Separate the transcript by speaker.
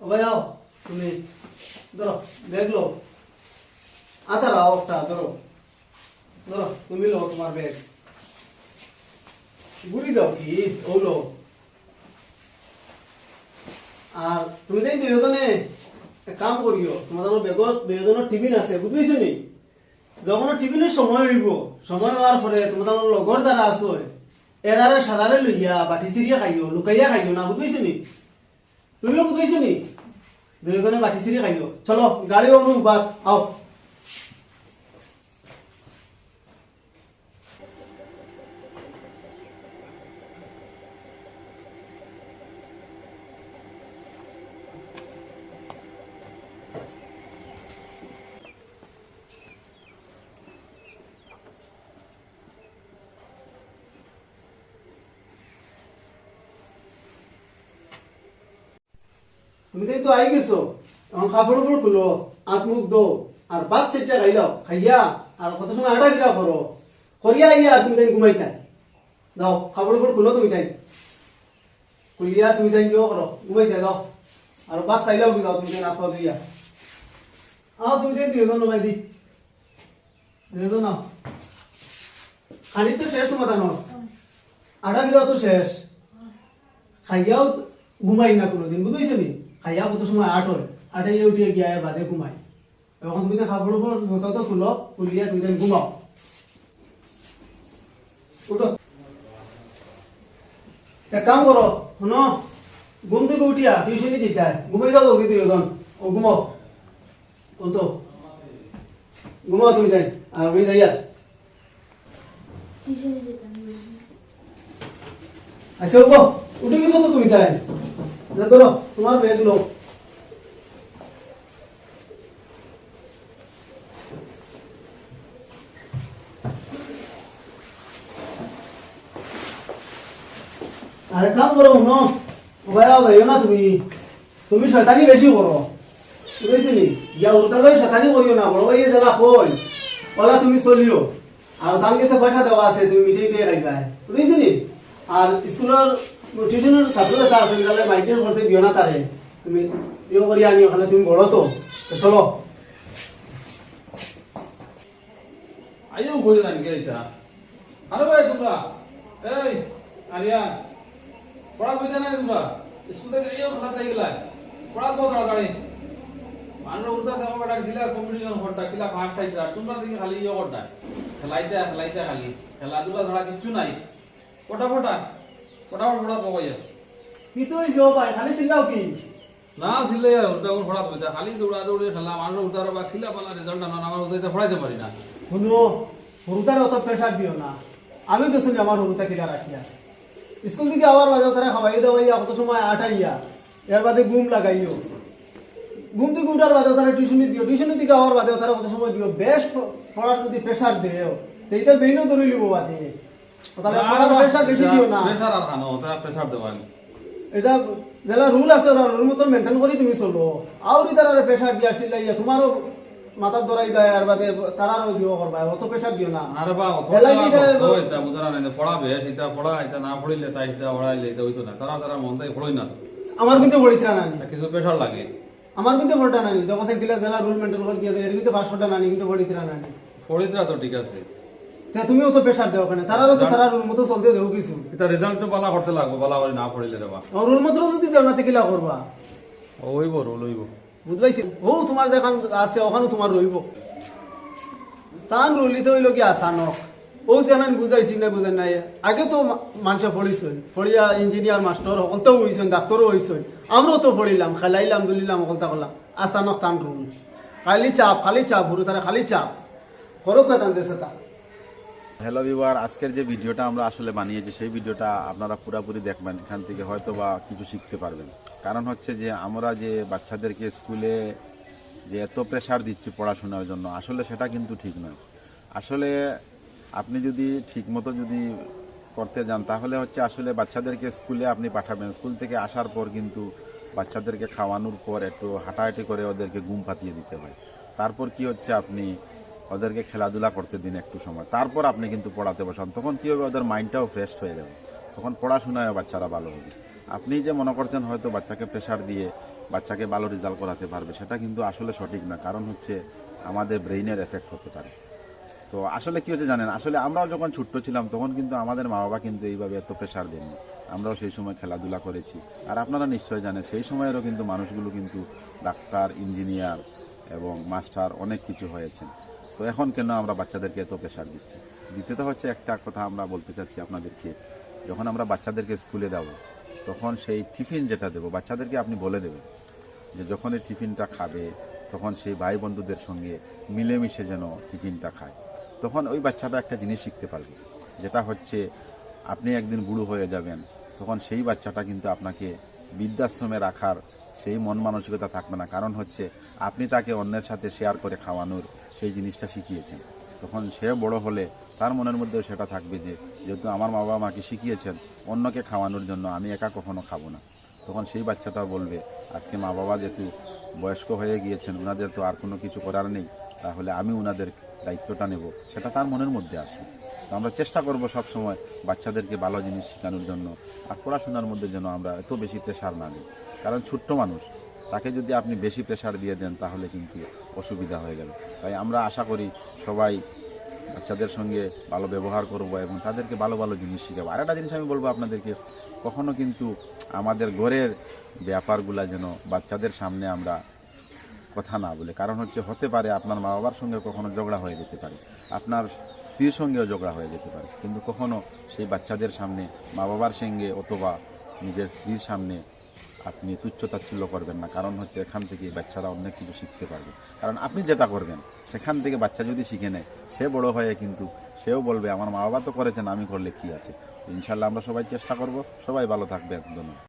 Speaker 1: ও ভাই আও, তুমি, ধরো ব্যাগ আতার আও একটা, ধরো। ধরো, তুমি লো তোমার ব্যাগ ঘুরি যাও কি? ওলো আর তুমি তাই দুজনে কাম করিও, তোমাদের বেগত দুজনের টিফিন আছে, বুঝছ নি? যখন টিফিনের সময় হইব, সময় হওয়ার পরে তোমাদের লগর দ্বারা আছো এরারে সারারে লইয়া, বাটি চিরিয়া খাইও, লুকাইয়া খাইও না, বুঝছ নি? তুমিও বুঝছ নি? দুজনে বাটি চিৰি খাইও চলো গাড়ি অনুবাদ আও তুমি তাই তো আই গেছো। এখন কাপড় উপর খুলো, হাত মুখ দো আর ভাত চেটটা খাইলাও খাইয়া আর কত সময় আটা গিরা করো করিয়া আইয়া তুমি তাই ঘুমাইতাই দাও কাপড় উপর খুলো তুমি তাই খুলিয়া তুমি তাই কিয় করো ঘুমাইতাই দাও আর ভাত খাইলাও কি দাও তুমি তাই নাপা দিয়া আও তুমি তাই দুজন নমাই দি। দুজন নাও। খানি তো শেষ তোমার জানো আটা গিরাও তো শেষ। খাইয়াও ঘুমাই না কোনোদিন বুঝেছ নি? খাইয়া কত সময় আট হয়। আটে উঠিয়ে গিয়া বাদে ঘুমাই এখন তুমি কাপড় উপর যত খুলো খুলিয়া তুমি তাই ঘুমাও উঠো। এক কাম করো শুনো। ঘুম থেকে উঠিয়া টিউশনি দিতে ঘুমাই যাও জলদি দুজন ও ঘুমাও ও তো ঘুমাও তুমি তাই আর আমি যাই আর আচ্ছা উঠো। উঠে গেছো তো তুমি তাই ধরো, তোমার ব্যাগ লো। আরে কাম করো ন ভাইয়া যাইও না তুমি। তুমি শয়তানি বেশি করো। বুঝেছি নি ইয়া উল্টার ভাই শয়তানি করিও না, বড় ভাই যাবা কই? বলা তুমি চলিও। আর দাম কাছে পয়সা দেওয়া আছে, তুমি মিটিং দিয়ে খাইবা বুঝেছি নি আর স্কুলের টিউশনের ছাত্র যেটা আছে তাহলে মাইকের করতে দিও না তারে তুমি ইয়ে করি আনি ওখানে, তুমি বড় তো, চলো।
Speaker 2: আইও বলে জানি কে এটা আরে ভাই, তোমরা। এই আরিয়া পড়া বুঝতে না তোমরা? স্কুল থেকে আইও খারাপ হয়ে গেলা। পড়া তো তাড়াতাড়ি আমরা উল্টা দেওয়া বড় গিলা কম্পিটিশন হটা কিলা ফার্স্ট টাইম তোমরা দেখি খালি ইয়ে করটা খেলাইতে খেলাইতে খালি। খেলাধুলা ছাড়া কিচ্ছু নাই। ফটা ফটা ফটাফট ফটা পাবো
Speaker 1: কি তো হইছে ভাই খালি চিল্লাও কি?
Speaker 2: না ছিলে উল্টা কোন ফড়া তো খালি দৌড়া দৌড়ি খেলা মানুষ উল্টা বা খিলা পালা রেজাল্ট না আমার উল্টা ফড়াইতে পারি না
Speaker 1: শুনো হরুতারে অত প্রেশার দিও না। আমি তো শুনি আমার হরুতা কিনা রাখিয়া স্কুল থেকে আবার বাজে তারা খাওয়াই দাওয়াইয়া কত সময় আটাইয়া এর বাদে ঘুম লাগাইও। ঘুম থেকে উঠার বাদে তারা টিউশনি দিও। টিউশনি থেকে আবার বাদে তারা কত সময় দিও। বেশ পড়ার যদি প্রেশার দেও এইটা বেইনও ধরে লিব বাদে। প্রেশার না। এটা যারা রুল আছে ওরা রুল মতো মেনটেন করে তুমি চলো আউরি তারা প্রেশার দিয়া চিল্লাইয়া তোমারও মাথার ধরাইবা আর বাদে তারারও দিও করবা অত প্রেশার দিও না।
Speaker 2: আরে বা অত
Speaker 1: এটা-
Speaker 2: তো এটা পড়াবে সেটা পড়া এটা না পড়িলে তাই সেটা পড়াইলে এটা হইতো না। তারা তারা মন তাই পড়ই না।
Speaker 1: আমার কিন্তু বড়িতরা নানি
Speaker 2: তা কিছু প্রেসার লাগে।
Speaker 1: আমার কিন্তু বড়টা নানি যখন সাইকেলে যারা রুল মেনটেন করে দিয়ে এর কিন্তু পাসপোর্টটা নানি কিন্তু বড়িতরা নানি
Speaker 2: পড়িতরা তো ঠিক আছে।
Speaker 1: তা তুমিও তো প্রেশার দেও ওখানে। তারারও তো তারা মতো চলতে দেও কিছু।
Speaker 2: এটা রেজাল্ট তো বালা করতে লাগবো বালা করে না পড়িলে রে বা
Speaker 1: রুল মতো যদি দেও না কিলা করবা?
Speaker 2: ওইব রোল হইব
Speaker 1: বুঝবাইছি? ও তোমার দেখান আছে ওখানে তোমার রইব। তান রুলিতে হইল কি আসানক ও জানান বুঝাইছি না বুঝাই নাই। আগে তো মানুষে পড়িছেন। পড়িয়া ইঞ্জিনিয়ার মাস্টার সকলতেও হইছেন ডাক্তারও হইছেন। আমরাও তো পড়িলাম খেলাইলাম দুলিলাম সকলতা করলাম। আসানক তান রুল খালি চাপ খালি চাপ ভুরু তারা খালি চাপ। করো কেতান দেশে তা?
Speaker 3: হ্যালো ভিউয়ার, আজকের যে ভিডিওটা আমরা আসলে বানিয়েছি, সেই ভিডিওটা আপনারা পুরোপুরি দেখবেন। এখান থেকে হয়তো বা কিছু শিখতে পারবেন। কারণ হচ্ছে যে, আমরা যে বাচ্চাদেরকে স্কুলে যে এত প্রেশার দিচ্ছি পড়াশোনার জন্য, আসলে সেটা কিন্তু ঠিক নয়। আসলে আপনি যদি ঠিকমতো যদি করতে যান, তাহলে হচ্ছে আসলে বাচ্চাদেরকে স্কুলে আপনি পাঠাবেন। স্কুল থেকে আসার পর কিন্তু বাচ্চাদেরকে খাওয়ানোর পর একটু হাঁটাহাঁটি করে ওদেরকে ঘুম পাতিয়ে দিতে হয়। তারপর কি হচ্ছে আপনি ওদেরকে খেলাধুলা করতে দিন একটু সময়। তারপর আপনি কিন্তু পড়াতে বসান। তখন কী হবে? ওদের মাইন্ডটাও ফ্রেশ হয়ে যাবে। তখন পড়াশোনায় বাচ্চারা ভালো হবে। আপনি যে মনে করছেন হয়তো বাচ্চাকে প্রেশার দিয়ে বাচ্চাকে ভালো রেজাল্ট করাতে পারবে, সেটা কিন্তু আসলে সঠিক না। কারণ হচ্ছে আমাদের ব্রেইনের এফেক্ট হতে পারে। তো আসলে কী হচ্ছে জানেন? আসলে আমরাও যখন ছোট্ট ছিলাম, তখন কিন্তু আমাদের মা বাবা কিন্তু এইভাবে এত প্রেশার দেননি। আমরাও সেই সময় খেলাধুলা করেছি। আর আপনারা নিশ্চয় জানেন, সেই সময়েরও কিন্তু মানুষগুলো কিন্তু ডাক্তার ইঞ্জিনিয়ার এবং মাস্টার অনেক কিছু হয়েছেন। তো এখন কেন আমরা বাচ্চাদেরকে এত প্রেশার দিচ্ছি? দ্বিতীয়ত হচ্ছে একটা কথা আমরা বলতে চাচ্ছি আপনাদেরকে। যখন আমরা বাচ্চাদেরকে স্কুলে দেবো, তখন সেই টিফিন যেটা দেবো, বাচ্চাদেরকে আপনি বলে দেবেন যে যখন এই টিফিনটা খাবে, তখন সেই ভাই বন্ধুদের সঙ্গে মিলেমিশে যেন টিফিনটা খায়। তখন ওই বাচ্চাটা একটা জিনিস শিখতে পারবে, যেটা হচ্ছে আপনি একদিন বুড়ো হয়ে যাবেন, তখন সেই বাচ্চাটা কিন্তু আপনাকে বৃদ্ধাশ্রমে রাখার সেই মন মানসিকতা থাকবে না। কারণ হচ্ছে আপনি তাকে অন্যের সাথে শেয়ার করে খাওয়ানোর সেই জিনিসটা শিখিয়েছেন। তখন সে বড় হলে তার মনের মধ্যেও সেটা থাকবে যে, যেহেতু আমার মা বাবা মাকে শিখিয়েছেন অন্যকে খাওয়ানোর জন্য, আমি একা কখনো খাব না। তখন সেই বাচ্চাটা বলবে, আজকে মা বাবা যেহেতু বয়স্ক হয়ে গিয়েছেন ওনাদের তো আর কোনো কিছু করার নেই, তাহলে আমি ওনাদের দায়িত্বটা নেব। সেটা তার মনের মধ্যে আসবে। তো আমরা চেষ্টা করব সবসময় বাচ্চাদেরকে ভালো জিনিস শেখানোর জন্য, আর পড়াশোনার মধ্যে যেন আমরা এত বেশি প্রেশার না দিই। কারণ ছোট্ট মানুষ তাকে যদি আপনি বেশি প্রেশার দিয়ে দেন, তাহলে কিন্তু অসুবিধা হয়ে গেল। তাই আমরা আশা করি সবাই বাচ্চাদের সঙ্গে ভালো ব্যবহার করব এবং তাদেরকে ভালো ভালো জিনিস শিখাবো। আর একটা জিনিস আমি বলব আপনাদেরকে, কখনো কিন্তু আমাদের ঘরের ব্যাপারগুলা যেন বাচ্চাদের সামনে আমরা কথা না বলে। কারণ হচ্ছে, হতে পারে আপনার মা বাবার সঙ্গে কখনো ঝগড়া হয়ে যেতে পারে, আপনার স্ত্রীর সঙ্গেও ঝগড়া হয়ে যেতে পারে। কিন্তু কখনো সেই বাচ্চাদের সামনে মা বাবার সঙ্গে অথবা নিজের স্ত্রীর সামনে আপনি তুচ্ছ তাচ্ছিল্য করবেন না। কারণ হচ্ছে এখান থেকে বাচ্চারা অনেক কিছু শিখতে পারবে। কারণ আপনি যেটা করবেন, সেখান থেকে বাচ্চা যদি শিখে নেয়, সে বড় হয়ে কিন্তু সেও বলবে, আমার মা বাবা তো করেছেন, আমি করলে কি আছে? ইনশাল্লাহ আমরা সবাই চেষ্টা করব। সবাই ভালো থাকবে, ধন্যবাদ।